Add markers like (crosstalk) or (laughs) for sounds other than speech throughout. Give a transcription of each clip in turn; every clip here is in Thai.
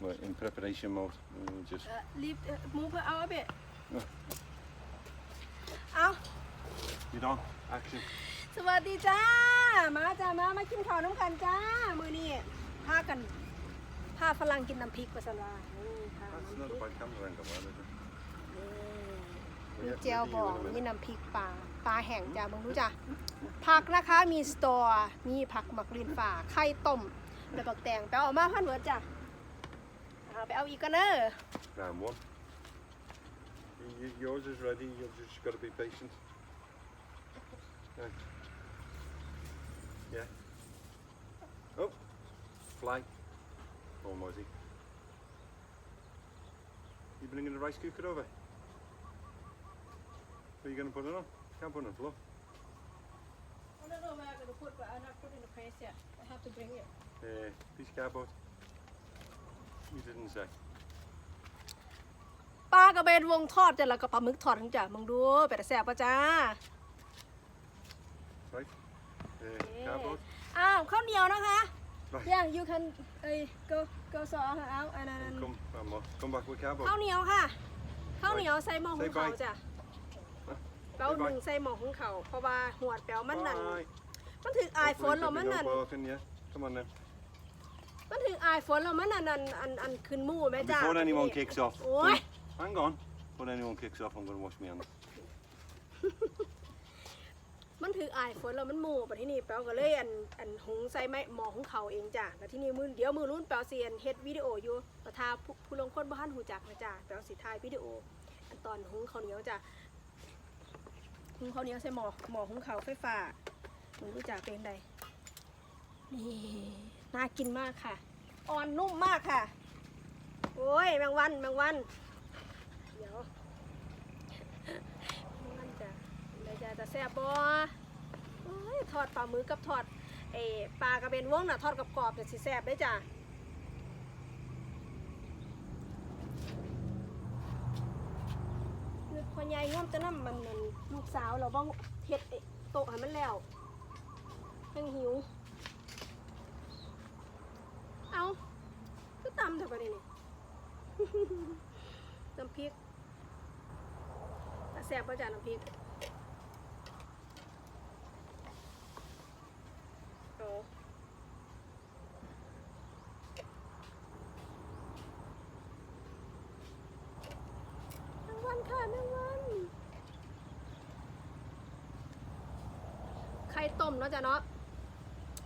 We're in preparation mode. We'll just เอ่อรีบมูฟเอาเบะเออเอา get on. Action. สวัสดีจ้า มาจ้า มา มากินข้าวน้ำกันจ้า มือนี้พากันพาฝรั่งกินน้ำพริกภาษาลาวนี่พา That's น้ำพ not ริ a ก bad camera angle, is it? มีเจียวบองมีน้ำพริกปลา ปลาแห้งจ้ามึงรู้จ้ะผักนะคะ มีสตอ มีผักหมักลิ้นฝ่าไข่ต้มแล้วบักแตงไปเอามาพันเวิร์ดจ้ะ เอาไปเอาอีกกันเนอะ Round one. Y- y- Yours is ready. You've just got to be patient. Yeah. Yeah. Oh, fly. Oh, Mozzie. You bringing the rice cooker over? Where are you going to put it on? Can't put it on the floor. I don't know where I'm gonna put, but I'm not putting the place yet. I have to bring it. Uh, piece of cardboard. You didn't say. ปลากระเบนวงทอดจ้ะแล้วก็ปลาหมึกทอดทั้งจ้ะมึงดูเป็ดแสบปะจ้า Right. Uh, Yeah. cardboard. อ้าวข้าวเหนียวนะคะ Right. yeah you can เอ้ย go go ซอเอาอันนั้น Come, come on. Come back with cardboard. ข้าวเหนียวค่ะข้าวเหนียวใส่หม้อหุงใส่เขาวใบจ้ะฮะแป้วใส่หใบนึ่งใส่หม้อหุงเขาวเพราะว่าหวดแป้วมันนั่น Bye. มันถึงอายฝน Hopefully แล้ว there'll มัน be นั่น no barking, yeah? Come on then. มันถึงอายฝนแล้วมันนั่นอันอันอันขึ้นหมู่ไหม And จ้า before anyone kicks off, โอ้ย hang on. Before anyone kicks off, I'm going to wash my hands. มันถืออายฝนแล้วมันหมู่ปะที่นี่แปลก็เลยอันอันหุงใส่ไม้หมอหุงเขาวเองจ้ะแล้วที่นี่มือเดี๋ยวมือรุ่นแปลเซียนเฮ็ดวิดีโออยู่ประทาผู้ผู้ลงคนบ้านหูจักนะจ้ะแปลสิถ่ายวิดีโอ อันตอนหุงข้าวเหนียวจ้ะหุงข้าวเหนียวใส่หม้อหม้อหุงข้าวไฟฟ้ามึงรู้จักเป็นใดนี่น่ากินมากค่ะ อ่อนนุ่มมากค่ะ โอ้ยแมงวันแมงวัน เดี๋ยวแมงวันจะเดี๋ยวจะจะแซ่บบอทอดปลาหมึกกับทอดเอปลากระเบนว่องน่ะทอดกับกรอบๆจะสิแซ่บได้จ้ะคือคนใหญ่ง่วมจะน้ำมันมันลูกสาวเราบ้างเฮ็ดไอ้โตะให้มันแล้วยังหิว เอาก็ตำเถอะประเด็นนี่ น้ำพริกแต่แซ่บป่ะจ้ะน้ำพริกโอ้แมงวันค่ะแมงวันไข่ต้มเนาะจ้ะเนาะ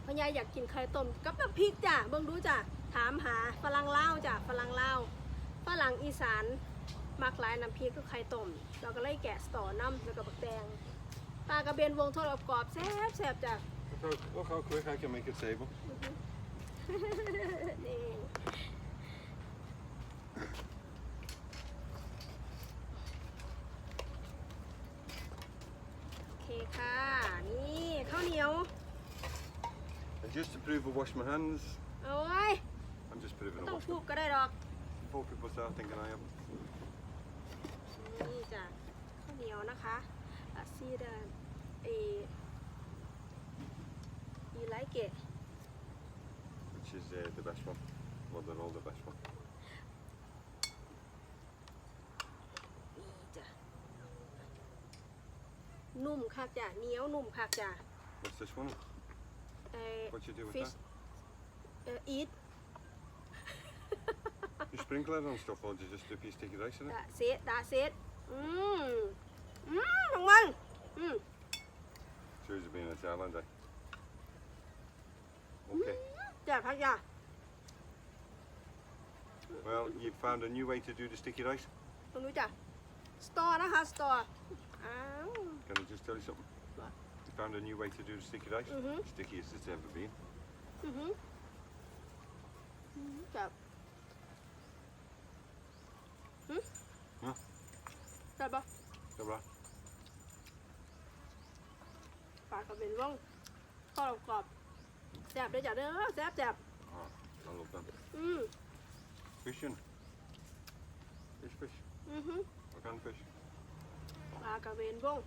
พ่อยายอยากกินไข่ต้มกับน้ำพริกจ้ะเบิ่งดูจ้ะ ถามหาฝรั่งลาวจ้ะฝรั่งลาวฝรั่งอีสานมักหลายน้ำพริกก็ไข่ต้มเราก็เลยแกะสตอน้ำแล้วก็บักแตงปลากระเบนวงทอดกรอบๆแซ่บแซ่บจ้ะ Look how, look how quick I can make a table. นี่โอเคค่ะ นี่ข้าวเหนียว And just to prove I wash my hands, โอ้ย I'm just proving ไม่ I ต้อง wash ทุบ them. ก็ได้หรอก Before people start thinking I haven't. นี่จ้ะข้าวเหนียวนะคะอาซีดาเอ you like it Which is uh, the best one. Well, they're all the best one. นี่จ้ะ นุ่มคักจ้ะเหนียวนุ่มคักจ้ะ What's this one? เอ่อ What you do with fish เอ่อ eat that? You sprinkle it on stuff or do you just dip your sticky rice in it? ดาเซตดาเซตอืมอืมของมันอืม Shows you being in Thailand, eh? Okay. จ้ะพักจ้ะ Well, you found a new way to do the sticky rice. ตรงนี้จ้ะสตอนะคะสตออ้าว Can I just tell you something? What? You found a new way to do the sticky rice. Mhm. Stickiest it's ever been. อือหืออือจ้ะ มฮะจับปะ Come on. ปลากระเบนว่องทอดกรอบแซ่บเลยจ้ะเด้อแซ่บแซ่บ Ah, I love them. อืม Fishing. Fish, fish. อือหือ What kind of fish? ปลากระเบนว่อง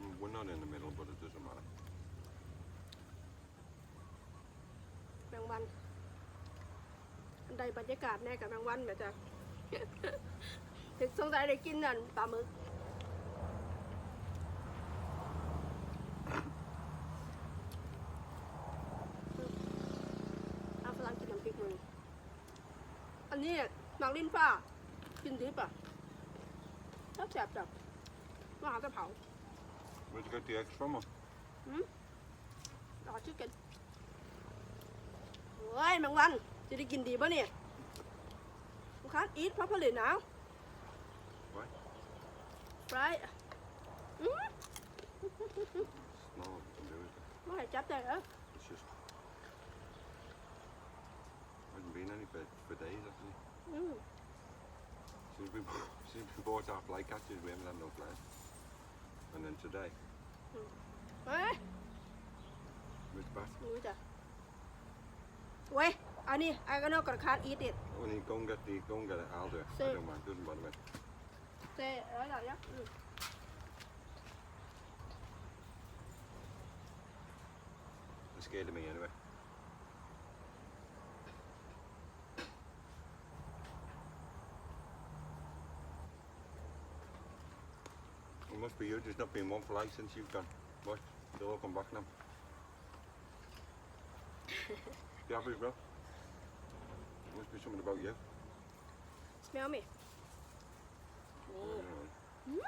Mm, We're not in the middle, but it doesn't matter. แมงวัน ได้บรรยากาศแน่กับแมงวันแบบจ้ะ ถึงสงสัยได้กินนั่นปลาหมึกเอาฝรั่งกินน้ำพริกมึงอันนี้หนังลิ้นฟ้ากินดิบอะชอบแสบจับมาหาตะเผา Moet ik uit die eggs van me? รอชื่อกันเฮ้ยแมงวันจะได้กินดีป่ะเนี่ย ลูกค้าอีทเพราะผลิตหนาว Why? ไรอืม No, I can do it. ไม่ให้จับได้เหรอ It's just. Hasn't been any for, for days actually. อืม Since we, since we bought our fly catchers, we haven't had no flies. And then today, เฮ้ย it's back. รู้จ้ะเว้ย อันนี้ไอ้ก็นอกกระคาดอีทเด็ด When you go and get the, go and get it, I'll do it. So- I don't mind, doesn't bother me. เจ๊เอ้ยอะไรเนี่ยอืม They're scared of me anyway. It must be you, there's not been one fly since you've gone. What? They'll all come back now. the average, bro. must be something about you. Smell me. Mm.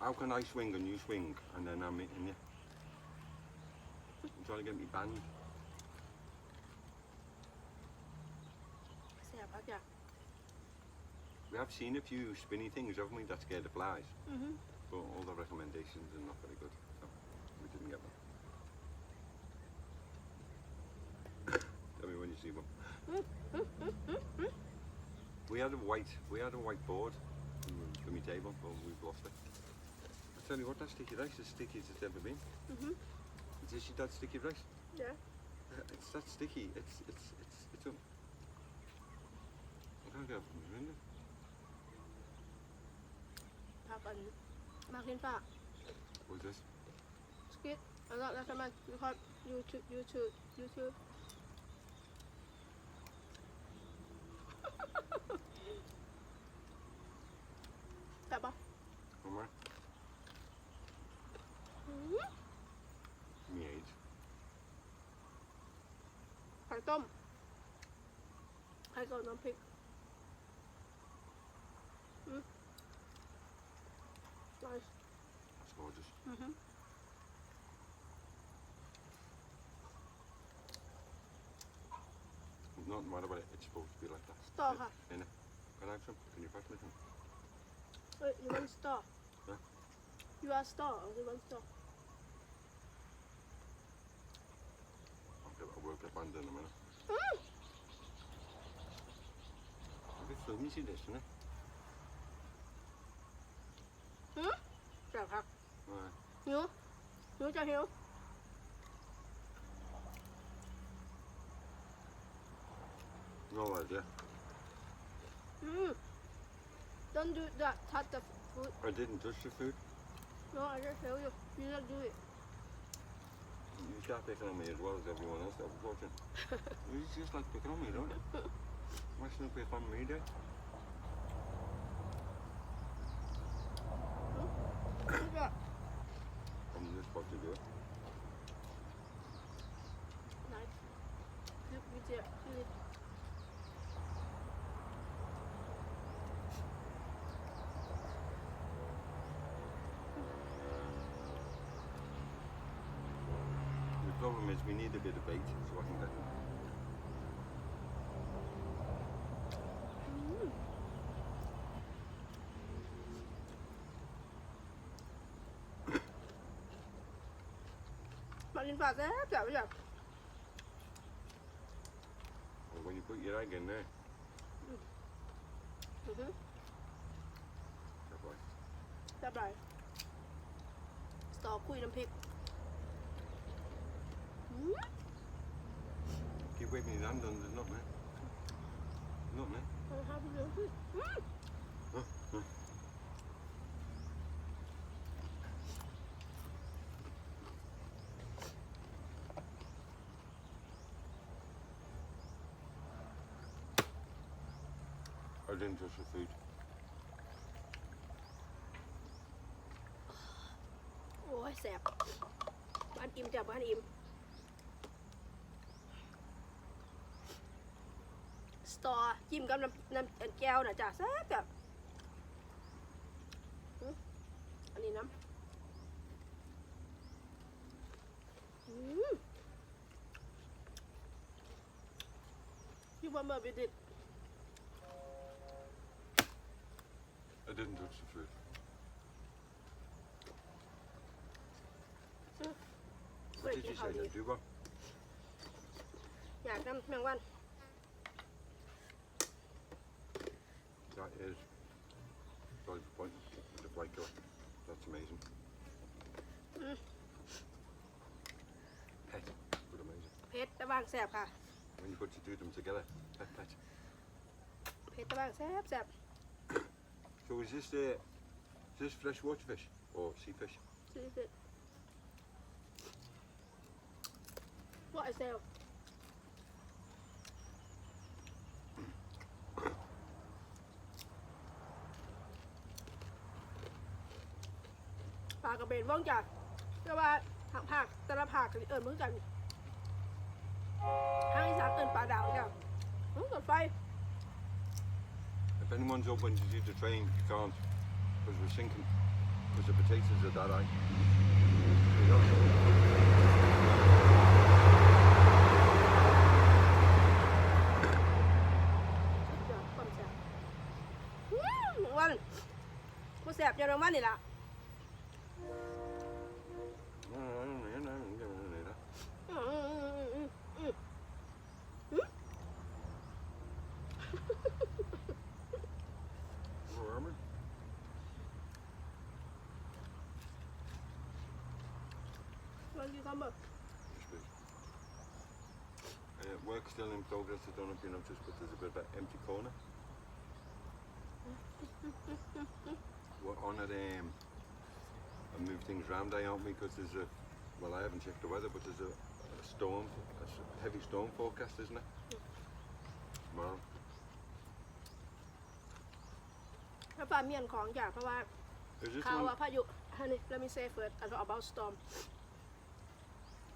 How can I swing and you swing and then I'm hitting you? I'm trying to get me banned. We have seen a few spinny things, haven't we, that scare the flies? Mm -hmm. But all the recommendations are not very good. see one. We had a white, we had a white board for my table, but we've lost it. I tell you what, that sticky rice is sticky as it's ever been. อือฮึ Is this your dad's sticky rice? เดี๋ยว Uh, (laughs) It's that sticky. It's it's it's it's a. I can't get it from the window. พักอันมากลิ้นฟ้า What's this? Squid. I not recommend because YouTube, YouTube, YouTube. Phải tôm. Hay cònน้ำพริก Ừ. Nice. It's gorgeous. Mhm. There's nothing wrong about it. It's supposed to be like that. Starค่ะ Can I have some? Can you pass me some? เอ้ย you want star Huh? you are star or you want star I'll get a work up band in a minute. Mm. A bit filmy, see this, isn't it? แซ่บครับ Right. หิวหิวจะหิว No idea. Mm. Don't do that. Touch the food. I didn't touch the food. No, I just tell you. You don't do it. You start picking on me as well as everyone else that was watching. you just like picking on me, don't you? Why should you pick on me, then? Yeah. I'm just supposed to do it. Nice. Good video. Good. The problem is we need a bit of bait so I can get them. Mm. Mà lên phạt thế, chả bây giờ. Or when you put your egg in there, Ừ hứ, that way. จับได้สตอคุยน้ำพริกอืม Keep waving your hand on there's not man. Not man. เอาห้าพี่เลี้ยงสิอื I didn't touch the food. Ôi oh, sẹp Bán im chào bán im Store chim cắm năm, năm, năm keo nè chả sếp chả Anh đi nắm Mm. You want my visit? ไม่ What ได้ did กิน you ข้าว say ดี then, Duba? อยากน้ำแมงวัน That is very disappointing. With the white girl. That's amazing. Mm. Pet, but amazing. เพชรตะบางแสบค่ะ When you put the two of them together, pet, pet. เพชรตะบางแสบแสบ So is this uh, is this freshwater fish or sea fish? ซื้อคือ ว่าไอเซลปลากระเบนว่องจากแต่ว่าทางภาคแต่ละภาคก็สิเอิญเหมือนกันทางอีสานเอิญปลาดาวจ้ะอืมกดไฟ If anyone's open to do the train, you can't because we're sinking. Because the potatoes are that high. Yes, please. Uh, work still in progress. I don't know if you noticed, but there's a bit of an empty corner. We're on it. Um, I move things round, I aren't we? Because there's a well, I haven't checked the weather, but there's a, a storm, a s- heavy storm forecast, isn't it? Tomorrow. ถ้าฟ้าเมียนของจ้ะเพราะว่า Is this ข่าว one? ว่าพายุฮันนี่ let me say first and about storm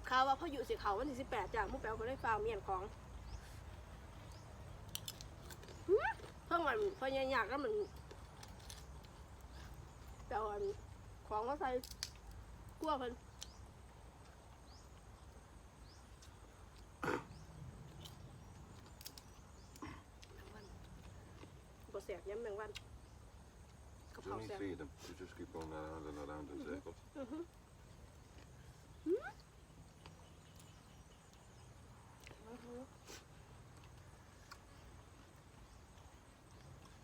ข่าวว่าพายุสิเขาวันที่สิบแปดจ้ะมุกแปลก็ได้ฟ้าเมียนของหืมเพิ่งมันพยายามแล้วมัน don't need to them. You just keep going around and around in circles. Mm-hmm.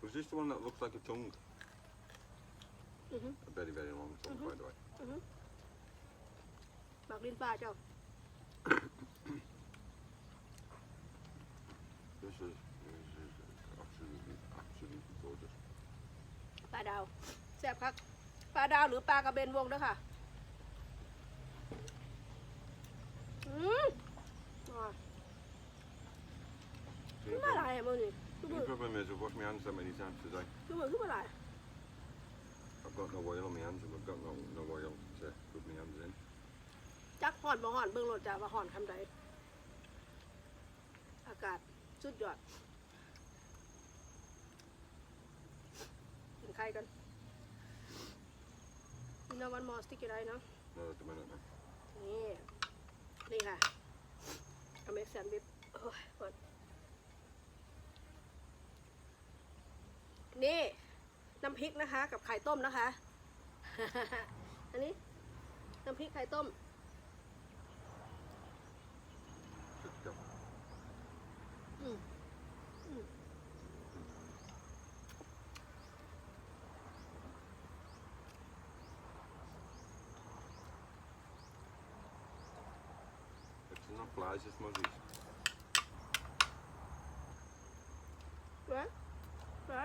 Was this the one that looks like a tongue? Mhm. A very, very long tongue, by the way. หมักลิ้นปลาเจ้า This is, this is absolutely, absolutely gorgeous. ปลาดาวแซ่บคักปลาดาวหรือปลากระเบนวงเด้อค่ะอืมอ่า See, ขึ้น the มาห problem, ลายอะมึงนี่ คือ the มือ problem is I've washed my hands that many times today. คือมือขึ้นมาหลาย I've got no oil on my hands and I've got no, no oil to put my hands in. จักห่อนบ่ห่อนเบิ่งรถจ้าว่าห่อนคำใดอากาศสุดยอดกินไข่กันนี่นะวันมอสติกอะไรเนาะ Not at the minute, man. นี่ นี่ค่ะอเมซอนบิบโอ้ยหมดนี่ น้ำพริกนะคะ กับไข่ต้มนะคะ อันนี้น้ำพริกไข่ต้ม Good go. อืมอืม It's not flies, it's muzzies. เว้ยเว้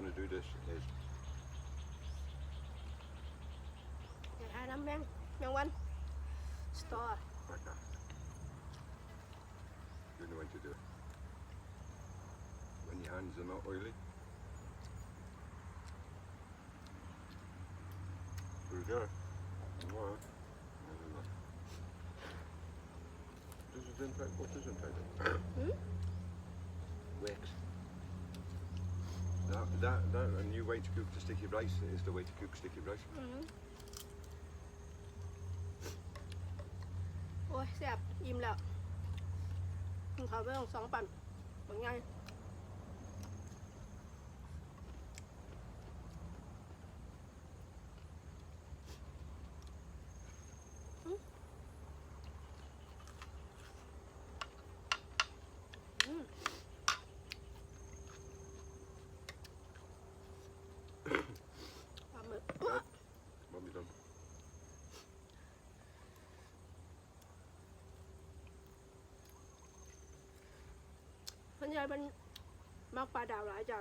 going to do this is à năm răng store like. You know when to do it. When your hands are not oily. We're there. This is in fact what is in fact. hmm? Wax. That, that, that, a new way to cook the sticky rice is the way to cook sticky rice. อืมโอ้ยแซ่บอิ่มแล้วกินข้าวไปต้องสองปั่นบางไงอืมอืมปลาหมึก What have you done? มันยายมันมักปลาดาวหลายจ้ะ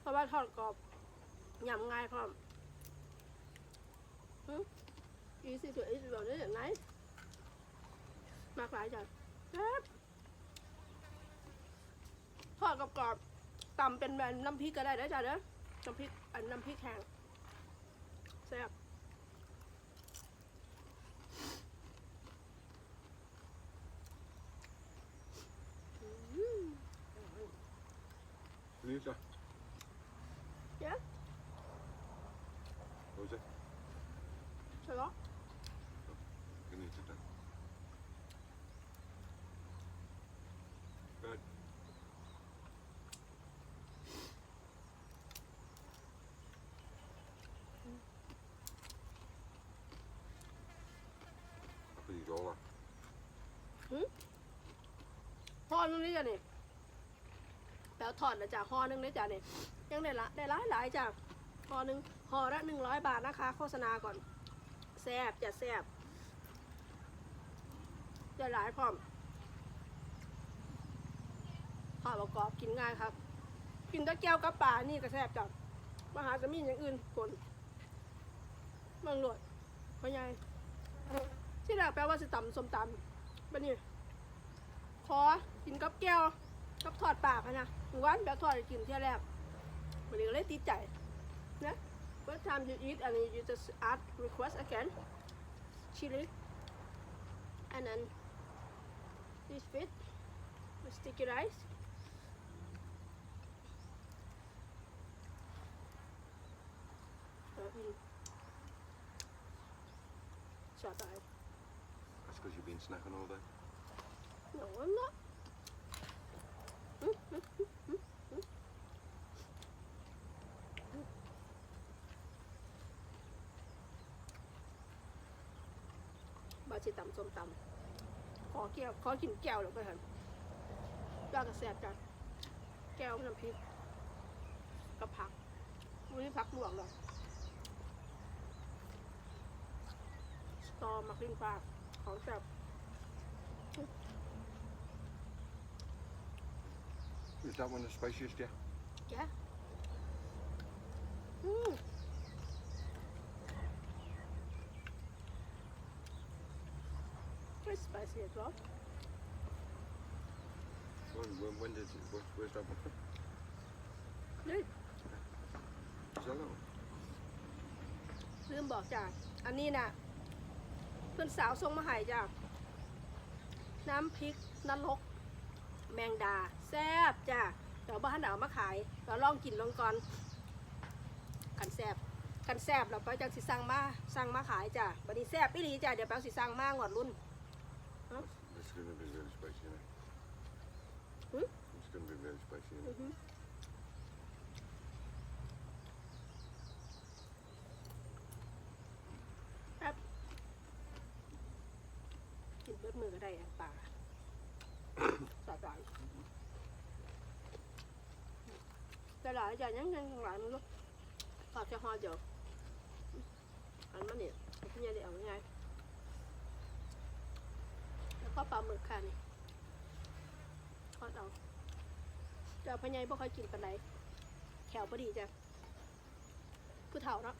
เพราะว่าทอดกรอบยำง่ายพร้อมฮึอีสิตัวอีสิตัวนี้อย่างไรมากหลายจ้ะแซ่บทอดกรอบๆตำเป็นแบบน้ำพริกก็ได้ได้จ้ะเด้อน้ำพริกอันน้ำพริกแห้งแซ่บ อืม Lisa. Yeah. What was it? ใช่หรอ Can you sit down? Good. I'll eat all that. ห่อ นึงนี่จ้ะนี่แปลวทอดนะจ้ะห่อนึงนี่จ้ะนี่ยังได้ละได้หลายหลายจ้ะห่อนึงห่อละหนึ่งร้อยบาทนะคะ โฆษณาก่อนแซบจะแซบจะหลายพร้อมทอดประกอบกินง่ายครับ กินตะแก้วกับปลานี่ก็แซ่บจ้ะมหาจะมีอย่างอื่นผลเมืองหลวดพ่อใหญ่ที่แรกแปลว่าสิตำส้มตำบันนี้ขอ กินกับแก้วกับทอดปากอะนะหมู่บ้านแบบทอดให้กินเที่ยแรกมันเลยก็เลยติดใจนะ first time you eat and you just add request again chili and then this fit the sticky rice Uh, mm. Shut eye. That's because you've been snacking all day. No, I'm not. Bà chỉ tầm ส้มตำขอแก้วขอกินแก้วหรือไปเถอะแก้วกระแสบจัดแก้วน้ำพริกกับผักวันนี้ผักลวกหรอสตอมาคลินปลาของแซ่บ Is that one the spiciest, yeah? Yeah. Mm. Very spicy as well. When, when, when did it, where, where's that one from? Good. Is that that one? ลืมบอกจ้ะ อันนี้น่ะเพื่อนสาวส่งมาให้จ้ะ น้ำพริกนรก แมงดา แซ่บจ้ะเดี๋ยวบ้านเอามาขาย เราลองกินลองก่อนกันแซ่บกันแซ่บเราไปจังสิสั่งมาสั่งมาขายจ้ะบัดนี้แซ่บอีหลีจ้ะเดี๋ยวแป๊บสิสั่งมางวดรุ่น It's going to be really spicy, isn't it? Hmm? It's going to be really spicy, isn't it? อือฮึครับกินเบิดมือก็ได้อะป่าสาดหลา ยแต่หลายอย่างยังยังหลายมันลูกฝากจะห่อเดียวอันมันเนี่ยพี่ยายได้เอาไงแล้วก็ปลาหมึกค่ะนี่ทอดเอาเจ้าพญายบ่ค่อยกินปานใดแขวพอดีจ้ะผู้เฒ่าเนาะ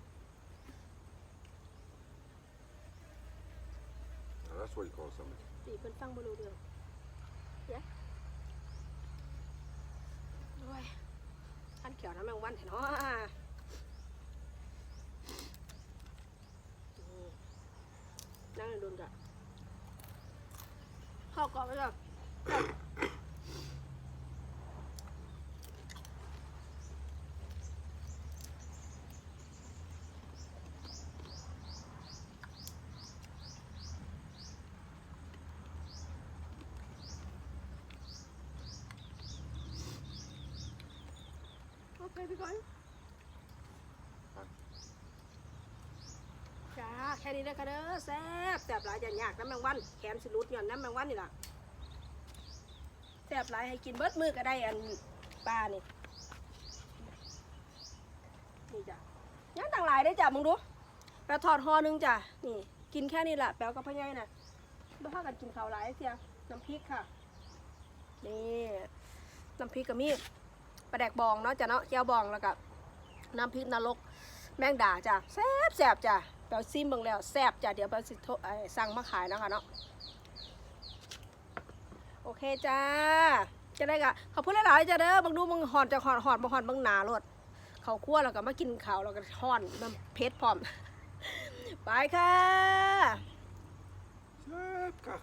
Oh, that's what you call something. ตีเพิ่นฟังบรูเรื่องเดี๋ยวโอ้ยอันเขียวน้ำแมงวันเถอะเนาะอืมนั่งโดนกะเข้ากรอบไปก่อนโอเคพี่ก้อยจ้าแค่ นี้นะคะเด้อแซ่บแซ่บหลายอย่างยากน้ำแมงวันแขนสิรุดหย่อนน้ำแมงวันนี่ล่ะแซ่บหลายให้กินเบิดมือก็ได้อันปลานี่นี่จ้ะย่างต่างหลายได้จ้ะมึงดูแปลถอดหอหนึงจ้ะนี่ กินแค่นี้แหละแปลกับพ่อใหญ่น่ะไม่พากันกินข้าวหลายเสียน้ำพริกค่ะนี่น้ำพริกกับมีปลาแดกบองเนาะจ้ะเนาะแก้วบองแล้วก็น้ำพริกนรกแมงดาจ้ะแซ่บแซ่บจ้ะ ปลซิมเบิ่งแล้วแซ่บจ้ะเดี๋ยวเปลสิโทรสั่งมาขายนะคะเนาะโอเคจ้าจะได้กะขอบคุณหลายๆจ้ะเด้อบางดูบางหอนจะหอนหอนบางหอนบางหนาลดเขาคั่วแล้วก็มากินเขาแล้วก็หอนน้ำเพชรพร้อม ไปค่ะแซ่บกัก